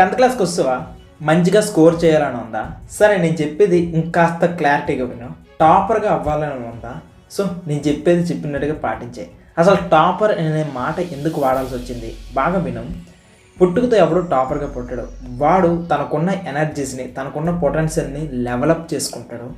Tenth క్లాస్కి వస్తావా? మంచిగా స్కోర్ చేయాలని ఉందా? సరే నేను చెప్పేది ఇంకాస్త క్లారిటీగా విను. టాపర్గా అవ్వాలని ఉందా? సో నేను చెప్పేది చెప్పినట్టుగా పాటించే. అసలు టాపర్ అనే మాట ఎందుకు వాడాల్సి వచ్చింది? బాగా వినం. పుట్టుకతో ఎవడు టాపర్గా పుట్టాడు. వాడు తనకున్న ఎనర్జీస్ని తనకున్న పొటెన్షియల్ని లెవలప్ చేసుకుంటాడు.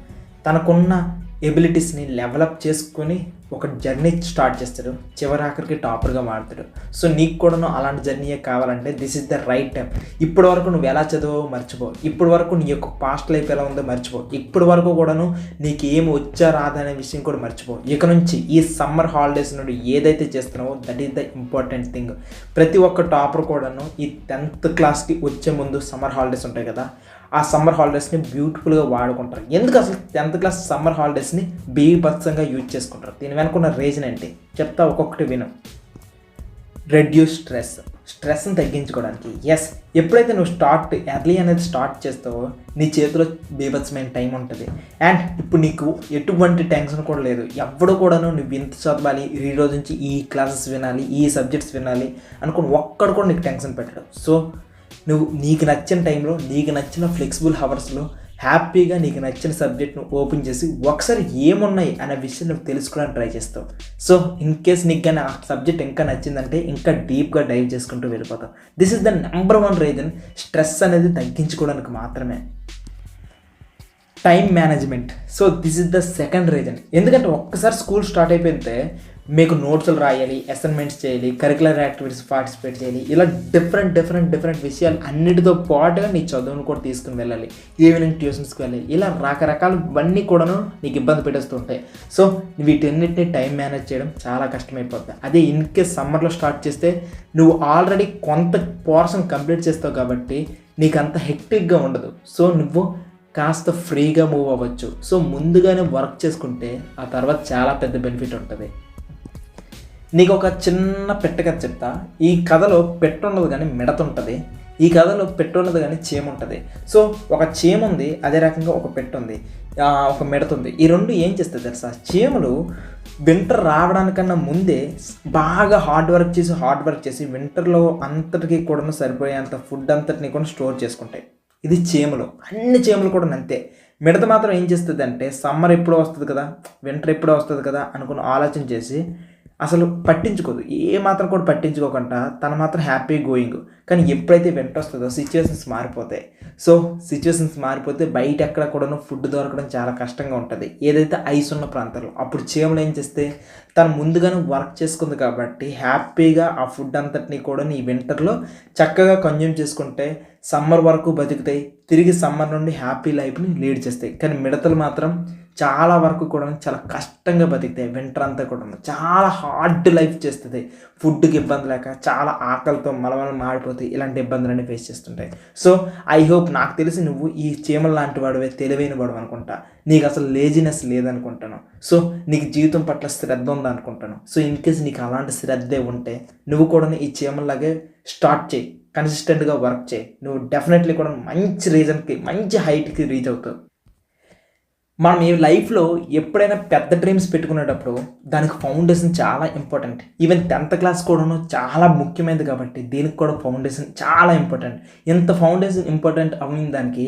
తనకున్న ఎబిలిటీస్ని లెవలప్ చేసుకొని ఒక జర్నీ స్టార్ట్ చేస్తాడు. చివరి ఆఖరికి టాపర్గా మారుతాడు. సో నీకు కూడాను అలాంటి జర్నీయే కావాలంటే this is the right time ఇప్పటి వరకు నువ్వు ఎలా చదవో మర్చిపో. ఇప్పటి వరకు నీ యొక్క పాస్ట్ లైఫ్ ఎలా ఉందో మర్చిపో. ఇప్పటి వరకు కూడాను నీకు ఏమి వచ్చా రాదా అనే విషయం కూడా మర్చిపో. ఇక నుంచి ఈ సమ్మర్ హాలిడేస్ నుండి ఏదైతే చేస్తున్నావో that is the important thing ప్రతి ఒక్క టాపర్ కూడాను ఈ టెన్త్ క్లాస్కి వచ్చే ముందు సమ్మర్ హాలిడేస్ ఉంటాయి కదా. ఆ సమ్మర్ హాలిడేస్ని బ్యూటిఫుల్గా వాడుకుంటారు. ఎందుకు అసలు టెన్త్ క్లాస్ సమ్మర్ హాలిడేస్ని బీభత్సంగా యూజ్ చేసుకుంటారు? దీని వెనుకున్న రీజన్ ఏంటి? చెప్తా ఒక్కొక్కటి విను. రెడ్యూస్ స్ట్రెస్ స్ట్రెస్ని తగ్గించుకోవడానికి. ఎస్ ఎప్పుడైతే నువ్వు స్టార్ట్ ఎర్లీ అనేది స్టార్ట్ చేస్తావో నీ చేతిలో బీభత్సమైన టైం ఉంటుంది. అండ్ ఇప్పుడు నీకు ఎటువంటి టెన్షన్ కూడా లేదు. ఎవడు కూడాను నువ్వు ఇంత చదవాలి ఈ రోజు నుంచి ఈ క్లాసెస్ వినాలి ఈ సబ్జెక్ట్స్ వినాలి అనుకుని ఒక్కడు కూడా నీకు టెన్షన్ పెట్టడు. సో నువ్వు నీకు నచ్చిన టైంలో నీకు నచ్చిన ఫ్లెక్సిబుల్ హవర్స్లో హ్యాపీగా నీకు నచ్చిన సబ్జెక్ట్ను ఓపెన్ చేసి ఒకసారి ఏమున్నాయి అనే విషయం నువ్వు తెలుసుకోవడానికి ట్రై చేస్తావు. సో ఇన్ కేస్ నీకు కానీ ఆ సబ్జెక్ట్ ఇంకా నచ్చిందంటే ఇంకా డీప్గా డైవ్ చేసుకుంటూ వెళ్ళిపోతావు. This is the number one reason stress అనేది తగ్గించుకోవడానికి మాత్రమే. Time management so this is the second reason ఎందుకంటే ఒక్కసారి స్కూల్ స్టార్ట్ అయిపోతే మీకు నోట్స్లు రాయాలి అసైన్మెంట్స్ చేయాలి కరికులర్ యాక్టివిటీస్ పార్టిసిపేట్ చేయాలి. ఇలా డిఫరెంట్ డిఫరెంట్ డిఫరెంట్ విషయాలు అన్నిటితో పాటుగా నీ చదువును కూడా తీసుకుని వెళ్ళాలి. ఈవినింగ్ ట్యూషన్స్కి వెళ్ళాలి. ఇలా రకరకాల ఇవన్నీ కూడాను నీకు ఇబ్బంది పెట్టేస్తూ ఉంటాయి సో వీటన్నిటిని టైం మేనేజ్ చేయడం చాలా కష్టమైపోతుంది అదే ఇన్ కేస్ సమ్మర్లో స్టార్ట్ చేస్తే నువ్వు ఆల్రెడీ కొంత పోర్షన్ కంప్లీట్ చేస్తావు కాబట్టి నీకు అంత హెక్టిక్గా ఉండదు. సో నువ్వు కాస్త ఫ్రీగా మూవ్ అవ్వచ్చు. సో ముందుగానే వర్క్ చేసుకుంటే ఆ తర్వాత చాలా పెద్ద బెనిఫిట్ ఉంటుంది. నీకు ఒక చిన్న పెట్ట కథ చెప్తా. ఈ కథలో పెట్ట ఉండదు కానీ మిడత ఉంటుంది ఈ కథలో పెట్ట ఉండదు కానీ చేమ ఉంటుంది సో ఒక చీమ ఉంది అదే రకంగా ఒక పెట్ట ఉంది ఒక మిడత ఉంది ఈ రెండు ఏం చేస్తుంది తెలుసా? చీమలు వింటర్ రావడానికన్నా ముందే బాగా హార్డ్ వర్క్ చేసి హార్డ్ వర్క్ చేసి వింటర్లో అంతటికి కూడా సరిపోయేంత ఫుడ్ అంతటిని కూడా స్టోర్ చేసుకుంటాయి. ఇది చీమలు. అన్ని చీమలు కూడా అంతే. మిడత మాత్రం ఏం చేస్తుంది అంటే సమ్మర్ ఎప్పుడో వస్తుంది కదా వింటర్ ఎప్పుడో వస్తుంది కదా అనుకుని ఆలోచన చేసి అసలు పట్టించుకోదు. ఏ మాత్రం కూడా పట్టించుకోకుండా తను మాత్రం హ్యాపీ గోయింగ్ కానీ ఎప్పుడైతే వెంట వస్తుందో సిచ్యువేషన్స్ మారిపోతాయి సో సిచ్యువేషన్స్ మారిపోతే బయట ఎక్కడ కూడాను ఫుడ్ దొరకడం చాలా కష్టంగా ఉంటుంది. ఏదైతే ఐస్ ఉన్న ప్రాంతాల్లో అప్పుడు చీమలు ఏం చేస్తే తను ముందుగానే వర్క్ చేసుకుంది కాబట్టి హ్యాపీగా ఆ ఫుడ్ అంతటిని కూడా ఈ వింటర్లో చక్కగా కన్జ్యూమ్ చేసుకుంటే సమ్మర్ వరకు బతుకుతాయి తిరిగి సమ్మర్ నుండి హ్యాపీ లైఫ్ని లీడ్ చేస్తాయి. కానీ మిడతలు మాత్రం చాలా వరకు కూడా చాలా కష్టంగా బతుకుతాయి వింటర్ అంతా కూడా చాలా హార్డ్ లైఫ్ చేస్తుంది. ఫుడ్కి ఇబ్బంది లేక చాలా ఆకలితో మలమలం మాడిపోతాయి ఇలాంటి ఇబ్బందులన్నీ ఫేస్ చేస్తుంటాయి. సో ఐ హోప్ నాకు తెలిసి నువ్వు ఈ చీమల లాంటి వాడివే తెలివైన వాడు అనుకుంటా. నీకు అసలు లేజినెస్ లేదనుకుంటాను. సో నీకు జీవితం పట్ల శ్రద్ధ ఉందనుకుంటాను సో ఇన్ కేస్ నీకు అలాంటి శ్రద్ధే ఉంటే నువ్వు కూడా ఈ చీమల్లాగే స్టార్ట్ చేయి. కన్సిస్టెంట్గా వర్క్ చేయి. నువ్వు డెఫినెట్లీ కూడా మంచి రీజన్కి మంచి హైట్కి రీచ్ అవుతావు. మనం ఈ లైఫ్లో ఎప్పుడైనా పెద్ద డ్రీమ్స్ పెట్టుకునేటప్పుడు దానికి ఫౌండేషన్ చాలా ఇంపార్టెంట్. ఈవెన్ టెన్త్ క్లాస్ కూడాను చాలా ముఖ్యమైనది కాబట్టి దీనికి కూడా ఫౌండేషన్ చాలా ఇంపార్టెంట్. ఎంత ఫౌండేషన్ ఇంపార్టెంట్ అయిన దానికి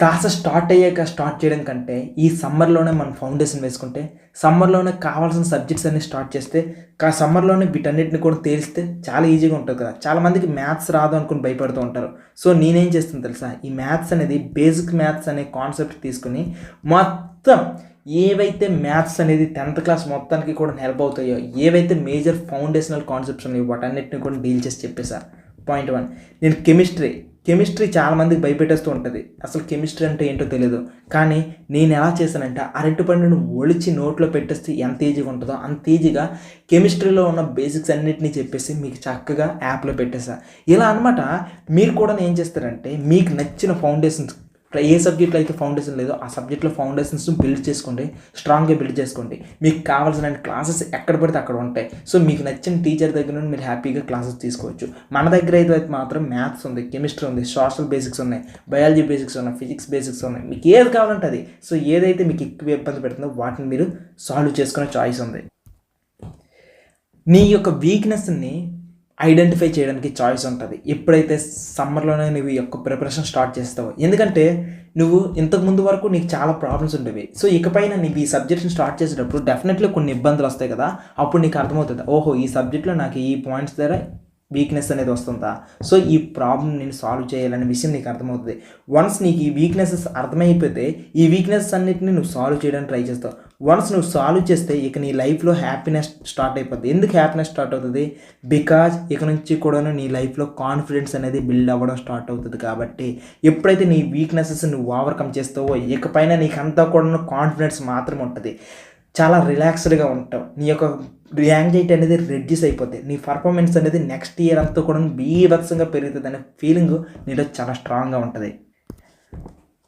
క్లాసెస్ స్టార్ట్ అయ్యాక స్టార్ట్ చేయడం కంటే ఈ సమ్మర్లోనే మనం ఫౌండేషన్ వేసుకుంటే సమ్మర్లోనే కావాల్సిన సబ్జెక్ట్స్ అన్ని స్టార్ట్ చేస్తే కా సమ్మర్లోనే వీటన్నిటిని కూడా తేలిస్తే చాలా ఈజీగా ఉంటుంది కదా. చాలా మందికి మ్యాథ్స్ రాదు అనుకుని భయపడుతూ ఉంటారు. సో నేనేం చేస్తాను తెలుసా? ఈ మ్యాథ్స్ అనేది బేసిక్ మ్యాథ్స్ అనే కాన్సెప్ట్ తీసుకుని మొత్తం ఏవైతే మ్యాథ్స్ అనేది టెన్త్ క్లాస్ మొత్తానికి కూడా హెల్ప్ అవుతాయో ఏవైతే మేజర్ ఫౌండేషనల్ కాన్సెప్ట్స్ ఉన్నాయో వాటన్నిటిని కూడా డీల్ చేసి చెప్పేసా. Point one. నేను కెమిస్ట్రీ కెమిస్ట్రీ చాలా మందికి భయపెట్టేస్తూ ఉంటుంది. అసలు కెమిస్ట్రీ అంటే ఏంటో తెలియదు కానీ నేను ఎలా చేశానంటే అరటి పండును ఒలిచి నోట్లో పెట్టేస్తే ఎంత ఈజీగా ఉంటుందో అంత ఈజీగా కెమిస్ట్రీలో ఉన్న బేసిక్స్ అన్నిటినీ చెప్పేసి మీకు చక్కగా యాప్లో పెట్టేసా ఇలా అనమాట మీరు కూడా ఏం చేస్తారంటే మీకు నచ్చిన ఫౌండేషన్స్ ఏ సబ్జెక్ట్లో అయితే ఫౌండేషన్ లేదో ఆ సబ్జెక్ట్లో ఫౌండేషన్స్ బిల్డ్ చేసుకోండి స్ట్రాంగ్గా బిల్డ్ చేసుకోండి. మీకు కావాల్సిన క్లాసెస్ ఎక్కడ పడితే అక్కడ ఉంటాయి. సో మీకు నచ్చిన టీచర్ దగ్గర నుండి మీరు హ్యాపీగా క్లాసెస్ తీసుకోవచ్చు. మన దగ్గర అయితే మాత్రం మ్యాథ్స్ ఉంది కెమిస్ట్రీ ఉంది సోషల్ బేసిక్స్ ఉన్నాయి బయాలజీ బేసిక్స్ ఉన్నాయి ఫిజిక్స్ బేసిక్స్ ఉన్నాయి. మీకు ఏది కావాలంటే అది. సో ఏదైతే మీకు ఎక్కువ ఇబ్బంది పెడుతుందో వాటిని మీరు సాల్వ్ చేసుకునే చాయిస్ ఉంది. నీ యొక్క వీక్నెస్ని ఐడెంటిఫై చేయడానికి చాయిస్ ఉంటుంది. ఎప్పుడైతే సమ్మర్లోనే నువ్వు యొక్క ప్రిపరేషన్ స్టార్ట్ చేస్తావో. ఎందుకంటే నువ్వు ఇంతకుముందు వరకు నీకు చాలా ప్రాబ్లమ్స్ ఉండేవి. సో ఇకపైన నీకు ఈ సబ్జెక్ట్ని స్టార్ట్ చేసేటప్పుడు డెఫినెట్లీ కొన్ని ఇబ్బందులు వస్తాయి కదా. అప్పుడు నీకు అర్థమవుతుంది ఓహో ఈ సబ్జెక్ట్లో నాకు ఈ పాయింట్స్ దగ్గర వీక్నెస్ అనేది వస్తుందా? సో ఈ ప్రాబ్లం నేను సాల్వ్ చేయాలనే విషయం నీకు అర్థమవుతుంది. వన్స్ నీకు ఈ వీక్నెసెస్ అర్థమైపోతే ఈ వీక్నెస్ అన్నిటిని నువ్వు సాల్వ్ చేయడానికి ట్రై చేస్తావు. వన్స్ నువ్వు సాల్వ్ చేస్తే ఇక నీ లైఫ్లో హ్యాపీనెస్ స్టార్ట్ అయిపోద్ది. ఎందుకు హ్యాపీనెస్ స్టార్ట్ అవుతుంది? బికాజ్ ఇక నుంచి కూడాను నీ లైఫ్లో కాన్ఫిడెన్స్ అనేది బిల్డ్ అవ్వడం స్టార్ట్ అవుతుంది కాబట్టి ఎప్పుడైతే నీ వీక్నెసెస్ నువ్వు ఓవర్కమ్ చేస్తావో ఇకపైన నీకంతా కూడాను కూడా కాన్ఫిడెన్స్ మాత్రం ఉంటుంది. చాలా రిలాక్స్డ్గా ఉంటావు. నీ యొక్క యాంగ్జైటీ అనేది రెడ్యూస్ అయిపోతుంది నీ పర్ఫార్మెన్స్ అనేది నెక్స్ట్ ఇయర్ అంతా కూడా బీభత్సంగా పెరుగుతుంది అనే ఫీలింగ్ నీలో చాలా స్ట్రాంగ్గా ఉంటుంది.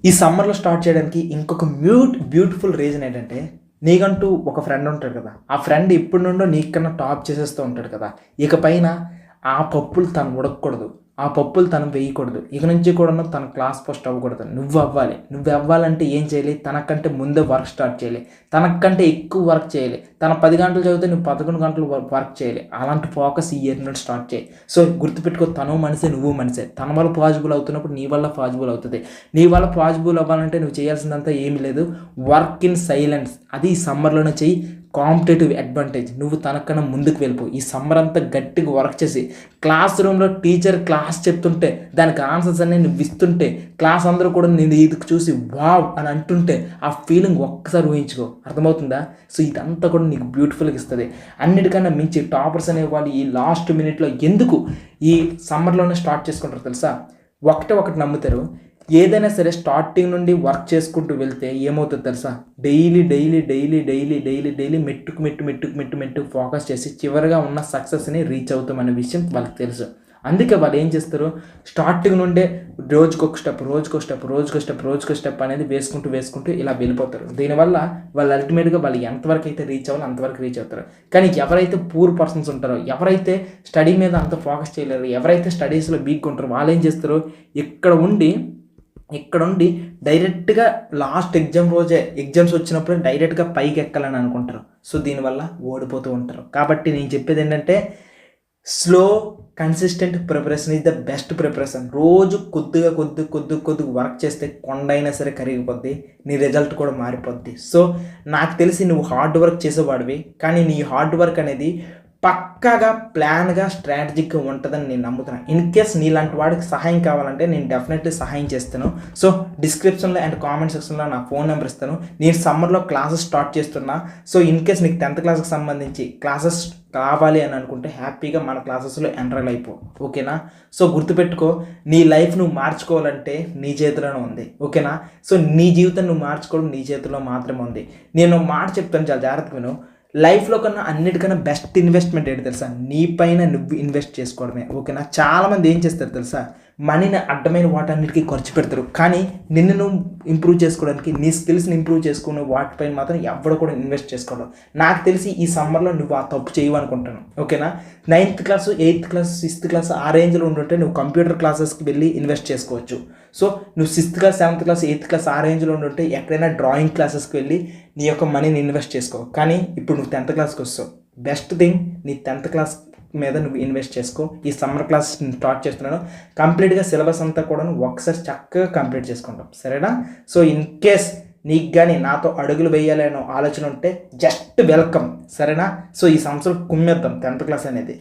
ఈ సమ్మర్లో స్టార్ట్ చేయడానికి ఇంకొక మ్యూట్ బ్యూటిఫుల్ రీజన్ ఏంటంటే నీకంటూ ఒక ఫ్రెండ్ ఉంటాడు కదా. ఆ ఫ్రెండ్ ఇప్పటి నుండో నీకన్నా టాప్ చేసేస్తూ ఉంటాడు కదా. ఇక పైన ఆ పప్పులు తను ఉడకకూడదు. ఆ పప్పులు తను వేయకూడదు. ఇక నుంచి కూడా తన క్లాస్ ఫస్ట్ అవ్వకూడదు. నువ్వు అవ్వాలి. నువ్వు అవ్వాలంటే ఏం చేయాలి? తనకంటే ముందే వర్క్ స్టార్ట్ చేయాలి. తనకంటే ఎక్కువ వర్క్ చేయాలి. తన పది గంటలు చదివితే నువ్వు పదకొండు గంటలు వర్క్ చేయాలి. అలాంటి ఫోకస్ ఈ ఇయర్ నుండి స్టార్ట్ చేయి. సో గుర్తుపెట్టుకో తను మనిషే నువ్వు మనిషే. తన వల్ల పాజిబుల్ అవుతున్నప్పుడు నీ వల్ల పాజిబుల్ అవుతుంది. నీ వల్ల పాజిబుల్ అవ్వాలంటే నువ్వు చేయాల్సిందంతా ఏమీ లేదు. Work in silence. అది సమ్మర్లోనే చెయ్యి కాంపిటేటివ్ అడ్వాంటేజ్. నువ్వు తనకన్నా ముందుకు వెళ్ళిపో. ఈ సమ్మర్ అంతా గట్టిగా వర్క్ చేసి క్లాస్ రూమ్లో టీచర్ క్లాస్ చెప్తుంటే దానికి ఆన్సర్స్ అన్ని నువ్వు ఇస్తుంటే క్లాస్ అందరూ కూడా నేను ఇది చూసి వావ్ అని అంటుంటే ఆ ఫీలింగ్ ఒక్కసారి ఊహించుకో. అర్థమవుతుందా? సో ఇదంతా కూడా నీకు బ్యూటిఫుల్గా ఇస్తుంది. అన్నిటికన్నా మించి టాపర్స్ అనే వాళ్ళు ఈ లాస్ట్ మినిట్లో ఎందుకు ఈ సమ్మర్లోనే స్టార్ట్ చేసుకుంటారు తెలుసా? ఒకటే ఒకటి నమ్ముతారు. ఏదైనా సరే స్టార్టింగ్ నుండి వర్క్ చేసుకుంటూ వెళ్తే ఏమవుతుంది తెలుసా? Daily daily daily daily daily daily మెట్టుకు మెట్టు మెట్టుకు మెట్టు మెట్టు ఫోకస్ చేసి చివరిగా ఉన్న సక్సెస్ని రీచ్ అవుతామనే విషయం వాళ్ళకి తెలుసు. అందుకే వాళ్ళు ఏం చేస్తారు? స్టార్టింగ్ నుండే రోజుకొక స్టెప్ రోజుకొక స్టెప్ రోజుకొక స్టెప్ రోజుకొక స్టెప్ అనేది వేసుకుంటూ వేసుకుంటూ ఇలా వెళ్ళిపోతారు. దీనివల్ల వాళ్ళు అల్టిమేట్గా వాళ్ళు ఎంతవరకు అయితే రీచ్ అవ్వాలో అంతవరకు రీచ్ అవుతారు. కానీ ఎవరైతే పూర్ పర్సన్స్ ఉంటారో ఎవరైతే స్టడీ మీద అంత ఫోకస్ చేయలేరు ఎవరైతే స్టడీస్లో వీక్ ఉంటారో వాళ్ళు ఏం చేస్తారు? ఇక్కడ ఉండి ఇక్కడుండి డైరెక్ట్గా లాస్ట్ ఎగ్జామ్ రోజే ఎగ్జామ్స్ వచ్చినప్పుడు డైరెక్ట్గా పైకి ఎక్కాలని అనుకుంటారు. సో దీనివల్ల ఓడిపోతూ ఉంటారు. కాబట్టి నేను చెప్పేది ఏంటంటే slow consistent preparation is the best preparation రోజు కొద్దిగా కొద్ది కొద్ది కొద్దిగా వర్క్ చేస్తే కొండ అయినా సరే కరిగిపోద్ది నీ రిజల్ట్ కూడా మారిపోద్ది. సో నాకు తెలిసి నువ్వు హార్డ్ వర్క్ చేసేవాడివి కానీ నీ హార్డ్ వర్క్ అనేది పక్కాగా ప్లాన్గా స్ట్రాటజిక్గా ఉంటుందని నేను నమ్ముతున్నాను ఇన్ కేస్ నీలాంటి వాడికి సహాయం కావాలంటే నేను డెఫినెట్లీ సహాయం చేస్తాను. సో డిస్క్రిప్షన్లో అండ్ కామెంట్ సెక్షన్లో నా ఫోన్ నెంబర్ ఇస్తాను. నేను సమ్మర్లో క్లాసెస్ స్టార్ట్ చేస్తున్నా. సో ఇన్ కేస్ నీకు టెన్త్ క్లాస్కి సంబంధించి క్లాసెస్ కావాలి అని అనుకుంటే హ్యాపీగా మన క్లాసెస్లో ఎంటర్ అయిపో. ఓకేనా? సో గుర్తుపెట్టుకో నీ లైఫ్ నువ్వు మార్చుకోవాలంటే నీ చేతిలోనే ఉంది. ఓకేనా? సో నీ జీవితం నువ్వు మార్చుకోవడం నీ చేతిలో మాత్రమే ఉంది. నేను మాట చెప్తాను చాలా జాగ్రత్తగా విను. లైఫ్లో కన్నా అన్నిటికన్నా బెస్ట్ ఇన్వెస్ట్మెంట్ ఏంటి తెలుసా? నీ పైన నువ్వు ఇన్వెస్ట్ చేసుకోవడమే. ఓకేనా? చాలామంది ఏం చేస్తారు తెలుసా? మనీని అడ్డమైన వాటన్నిటికీ ఖర్చు పెడతారు. కానీ నిన్ను నువ్వు ఇంప్రూవ్ చేసుకోవడానికి నీ స్కిల్స్ని ఇంప్రూవ్ చేసుకునే వాటిపైన మాత్రం ఎవరు కూడా ఇన్వెస్ట్ చేసుకోవడం నాకు తెలిసి ఈ సమ్మర్లో నువ్వు ఆ తప్పు చేయవు అనుకుంటాను ఓకేనా ninth class eighth class sixth class ఆ రేంజ్లో ఉంటుంటే నువ్వు కంప్యూటర్ క్లాసెస్కి వెళ్ళి ఇన్వెస్ట్ చేసుకోవచ్చు. సో నువ్వు sixth class seventh class eighth class ఆ రేంజ్లో ఉంటుంటే ఎక్కడైనా డ్రాయింగ్ క్లాసెస్కి వెళ్ళి నీ యొక్క మనీని ఇన్వెస్ట్ చేసుకో. కానీ ఇప్పుడు నువ్వు టెన్త్ క్లాస్కి వస్తావు. బెస్ట్ థింగ్ నీ టెన్త్ క్లాస్ మీద నువ్వు ఇన్వెస్ట్ చేసుకో. ఈ సమ్మర్ క్లాస్ స్టార్ట్ చేస్తున్నాను. కంప్లీట్గా సిలబస్ అంతా కూడా నువ్వు ఒకసారి చక్కగా కంప్లీట్ చేసుకుంటాం. సరేనా? సో ఇన్ కేస్ నీకు కానీ నాతో అడుగులు వేయాలనే ఆలోచన ఉంటే జస్ట్ వెల్కమ్ సరేనా? సో ఈ సంవత్సరం కుమ్మేద్దాం టెన్త్ క్లాస్ అనేది.